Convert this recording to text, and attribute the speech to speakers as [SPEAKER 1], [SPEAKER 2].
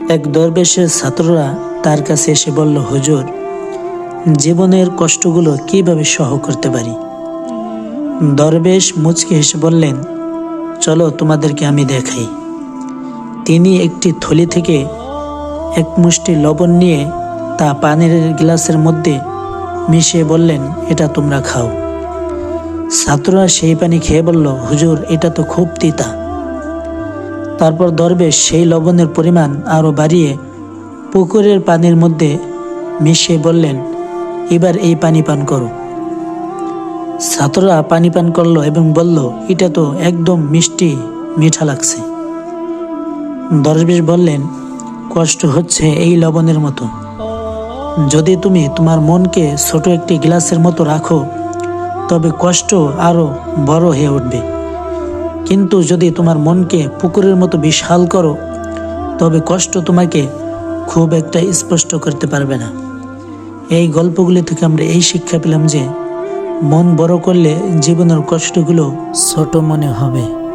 [SPEAKER 1] এক দরবেশের ছাত্ররা তার কাছে এসে বলল, হুজুর, জীবনের কষ্টগুলো কীভাবে সহ করতে পারি? দরবেশ মুচকে হেসে বললেন, চলো তোমাদেরকে আমি দেখাই। তিনি একটি থলি থেকে এক মুষ্টি লবণ নিয়ে তা পানির গ্লাসের মধ্যে মিশিয়ে বললেন, এটা তোমরা খাও। ছাত্ররা সেই পানি খেয়ে বলল, হুজুর, এটা তো খুব তিতা। তারপর দরবেশ সেই লবণের পরিমাণ আরও বাড়িয়ে পুকুরের পানির মধ্যে মিশিয়ে বললেন, এবার এই পানি পান করো। ছাত্ররা পানি পান করল এবং বলল, এটা তো একদম মিষ্টি, মিঠা লাগছে। দরবেশ বললেন, কষ্ট হচ্ছে এই লবণের মতো। যদি তুমি তোমার মনকে ছোট একটি গ্লাসের মতো রাখো, তবে কষ্ট আরও বড় হয়ে উঠবে। কিন্তু যদি তোমার মনকে পুকুরের মতো বিশাল করো, তবে কষ্ট তোমাকে খুব একটা স্পষ্ট করতে পারবে না। এই গল্পগুলি থেকে আমরা এই শিক্ষা পেলাম যে, মন বড় করলে জীবনের কষ্টগুলো ছোট মনে হবে।